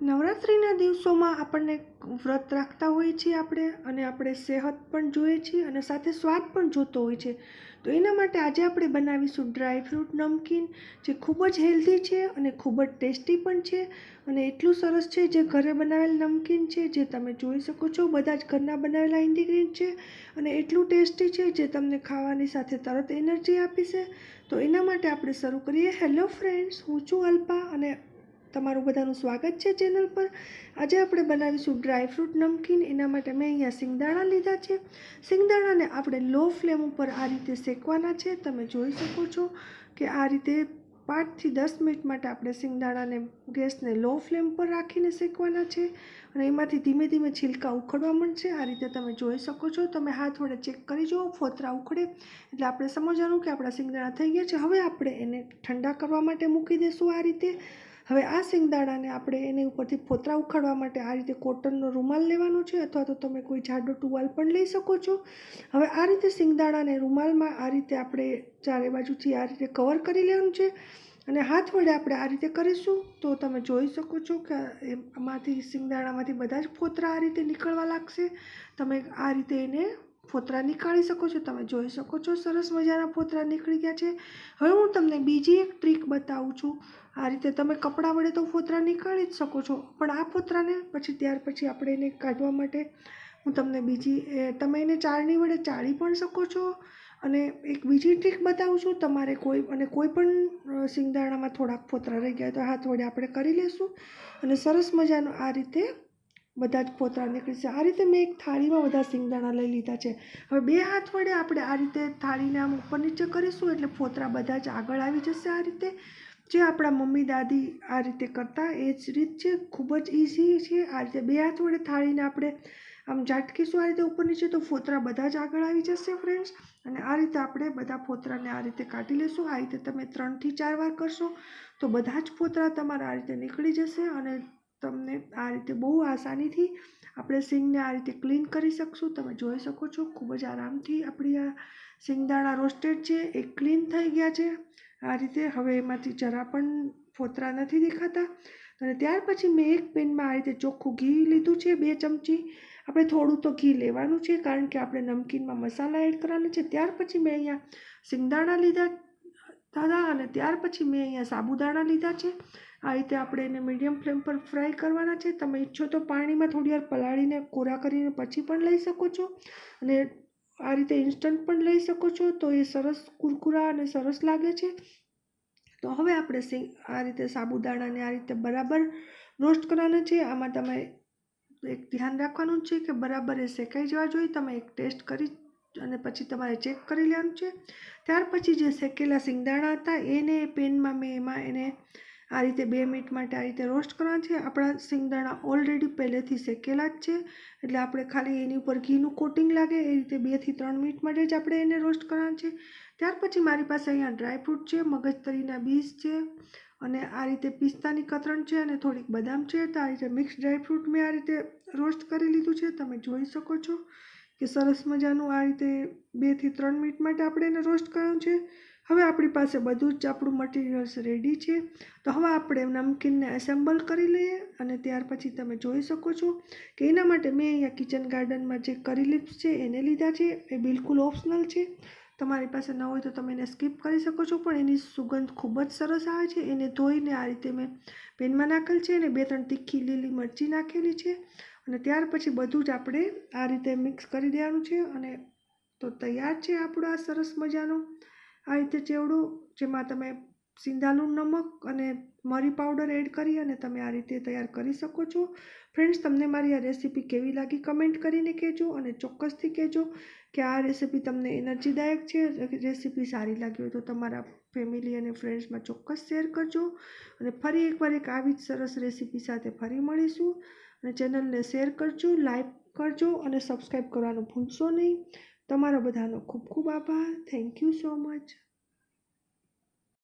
નવરાત્રિના દિવસોમાં આપણને વ્રત રાખતા હોઈએ છીએ આપણે અને આપણે સેહત પણ જોઈએ છીએ અને સાથે સ્વાદ પણ જોતો હોય છે. તો એના માટે આજે આપણે બનાવીશું ડ્રાય ફ્રૂટ નમકીન, જે ખૂબ જ હેલ્ધી છે અને ખૂબ જ ટેસ્ટી પણ છે અને એટલું સરસ છે જે ઘરે બનાવેલ નમકીન છે, જે તમે જોઈ શકો છો બધા જ ઘરના બનાવેલા ઇન્ગ્રીડિયન્ટ છે અને એટલું ટેસ્ટી છે જે તમને ખાવાની સાથે તરત એનર્જી આપીશે તો એના માટે આપણે શરૂ કરીએ. હેલો ફ્રેન્ડ્સ, હું છું અલ્પા અને તમારું બધાનું સ્વાગત છે ચેનલ પર. આજે આપણે બનાવીશું ડ્રાયફ્રૂટ નમકીન. એના માટે મેં અહીંયા સિંગદાણા લીધા છે. સિંગદાણાને આપણે લો ફ્લેમ ઉપર આ રીતે શેકવાના છે. તમે જોઈ શકો છો કે આ રીતે પાંચથી દસ મિનિટ માટે આપણે સિંગદાણાને ગેસને લો ફ્લેમ પર રાખીને શેકવાના છે અને એમાંથી ધીમે ધીમે છિલકા ઉખડવા મળશે આ રીતે તમે જોઈ શકો છો. તમે હાથ વડે ચેક કરી જુઓ, ફોતરા ઉખડે. એટલે આપણે સમજવાનું કે આપણા સિંગદાણા થઈ ગયા છે. હવે આપણે એને ઠંડા કરવા માટે મૂકી દઈશું આ રીતે. હવે આ સિંગદાણાને આપણે એની ઉપરથી ફોતરા ઉખાડવા માટે આ રીતે કોટનનો રૂમાલ લેવાનો છે અથવા તો તમે કોઈ જાડો ટુવાલ પણ લઈ શકો છો. હવે આ રીતે સિંગદાણાને રૂમાલમાં આ રીતે આપણે ચારે બાજુથી આ રીતે કવર કરી લેવાનું છે અને હાથ વડે આપણે આ રીતે કરીશું. તો તમે જોઈ શકો છો કે એમાંથી સિંગદાણામાંથી બધા જ ફોતરા આ રીતે નીકળવા લાગશે. તમે આ રીતે એને ફોતરા નીકાળી શકો છો? તમે જોઈ શકો છો, સરસ મજાના ફોતરા નીકળી ગયા છે. હવે હું તમને બીજી એક ટ્રીક બતાવું છું. આ રીતે તમે કપડાં વડે તો ફોતરા નીકાળી જ શકો છો, પણ આ ફોતરાને પછી ત્યાર પછી આપણે એને કાઢવા માટે હું તમને બીજી તમે એને ચાળણી વડે ચાળી પણ શકો છો. અને એક બીજી ટ્રીક બતાવું છું, તમારે કોઈ, અને કોઈ પણ સિંગદાણામાં થોડાક ફોતરા રહી ગયા તો હાથ વડે આપણે કરી લઈશું અને સરસ મજાનું આ રીતે બધા જ પોતરા નીકળી છે. આ રીતે મેં એક થાળીમાં બધા સિંગદાણા લઈ લીધા છે. હવે બે હાથ વડે આપણે આ રીતે થાળીને આમ ઉપર નીચે કરીશું એટલે ફોતરા બધા જ આગળ આવી જશે આ રીતે. જે આપણા મમ્મી, દાદી આ રીતે કરતા એ જ રીત છે. ખૂબ જ ઇઝી છે. આ રીતે બે હાથ વડે થાળીને આપણે આમ ઝાટકીશું આ રીતે ઉપર નીચે તો ફોતરા બધા જ આગળ આવી જશે ફ્રેન્ડ્સ અને આ રીતે આપણે બધા ફોતરાને આ રીતે કાઢી લેશું. આ રીતે તમે ત્રણથી ચાર વાર કરશો તો બધા જ ફોતરા તમારા આ રીતે નીકળી જશે અને તમને આ રીતે બહુ આસાનીથી આપણે સિંગને આ રીતે ક્લીન કરી શકશું. તમે જોઈ શકો છો, ખૂબ જ આરામથી આપણી આ સિંગદાણા રોસ્ટેડ છે, એ ક્લીન થઈ ગયા છે. આ રીતે હવે એમાંથી જરા પણ ફોતરા નથી દેખાતા. અને ત્યાર પછી મેં એક પેનમાં આ રીતે ચોખ્ખું ઘી લીધું છે, બે ચમચી. આપણે થોડું તો ઘી લેવાનું છે, કારણ કે આપણે નમકીનમાં મસાલા એડ કરવાના છે. ત્યાર પછી મેં અહીંયા સિંગદાણા લીધા. હતા અને ત્યાર પછી મેં અહીંયા સાબુદાણા લીધા છે. આ રીતે આપણે એને મીડિયમ ફ્લેમ પર ફ્રાય કરવાના છે. તમે ઈચ્છો તો પાણીમાં થોડી વાર પલાળીને કોરા કરીને પછી પણ લઈ શકો છો. અને આ રીતે ઇન્સ્ટન્ટ પણ લઈ શકો છો. તો એ સરસ કુરકુરા અને સરસ લાગે છે. તો હવે આપણે સિંગ આ રીતે સાબુદાણાને આ રીતે બરાબર રોસ્ટ કરવાના છે. આમાં તમે એક ધ્યાન રાખવાનું છે કે બરાબર એ શેકાઈ જવા જોઈએ. તમે એક ટેસ્ટ કરી અને પછી તમારે ચેક કરી લેવાનું છે. ત્યાર પછી જે શેકેલા સિંગદાણા હતા, એને પેનમાં મેં એમાં એને આ રીતે બે મિનિટ માટે આ રીતે રોસ્ટ કરવાના છે. આપણા સિંગદાણા ઓલરેડી પહેલેથી શેકેલા જ છે. એટલે આપણે ખાલી એની ઉપર ઘીનું કોટિંગ લાગે, એ રીતે બેથી ત્રણ મિનિટ માટે જ આપણે એને રોસ્ટ કરવાના છે. ત્યાર પછી મારી પાસે અહીંયા ડ્રાયફ્રૂટ છે, મગજતરીના બીજ છે અને આ રીતે પિસ્તાની કતરણ છે અને થોડીક બદામ છે. તો આ રીતે મિક્સ ડ્રાયફ્રૂટ મેં આ રીતે રોસ્ટ કરી લીધું છે. તમે જોઈ શકો છો. કે સરસ મજાનું આ રીતે બેથી ત્રણ મિનિટ માટે આપણે એને રોસ્ટ કરવાનું છે. હવે આપણી પાસે બધું જ આપણું મટીરિયલ્સ રેડી છે. તો હવે આપણે નમકીનને એસેમ્બલ કરી લઈએ અને ત્યાર પછી તમે જોઈ શકો છો કે એના માટે મેં અહીંયા કિચન ગાર્ડનમાં જે કરી લિપ્સ છે એને લીધા છે. એ બિલકુલ ઓપ્શનલ છે. તમારી પાસે ન હોય તો તમે એને સ્કીપ કરી શકો છો, પણ એની સુગંધ ખૂબ જ સરસ આવે છે. એને ધોઈને આ રીતે મેં પેનમાં નાખેલ છે અને બે ત્રણ તીખી લીલી મરચી નાખેલી છે. અને ત્યાર પછી બધું જ આપણે આ રીતે મિક્સ કરી દેવાનું છે અને તો તૈયાર છે આપણો આ સરસ મજાનો. આ રીતે ચેવડો, જેમાં તમે સિંધાલું નમક અને મરી પાવડર એડ કરી અને તમે આ રીતે તૈયાર કરી શકો છો. ફ્રેન્ડ્સ તમને મારી આ રેસીપી કેવી લાગી કમેન્ટ કરીને કહેજો અને ચોક્કસથી કહેજો કે આ રેસીપી તમને એનર્જીદાયક છે. રેસીપી સારી લાગી હોય તો તમારા ફેમિલી અને ફ્રેન્ડ્સમાં ચોક્કસ શેર કરજો. અને ફરી એકવાર એક આવી જ સરસ રેસીપી સાથે ફરી મળીશું. અને ચેનલને શેર કરજો, લાઈક કરજો અને સબસ્ક્રાઈબ કરવાનું ભૂલશો નહીં. તમારા બધાનો ખૂબ ખૂબ આભાર. Thank you so much.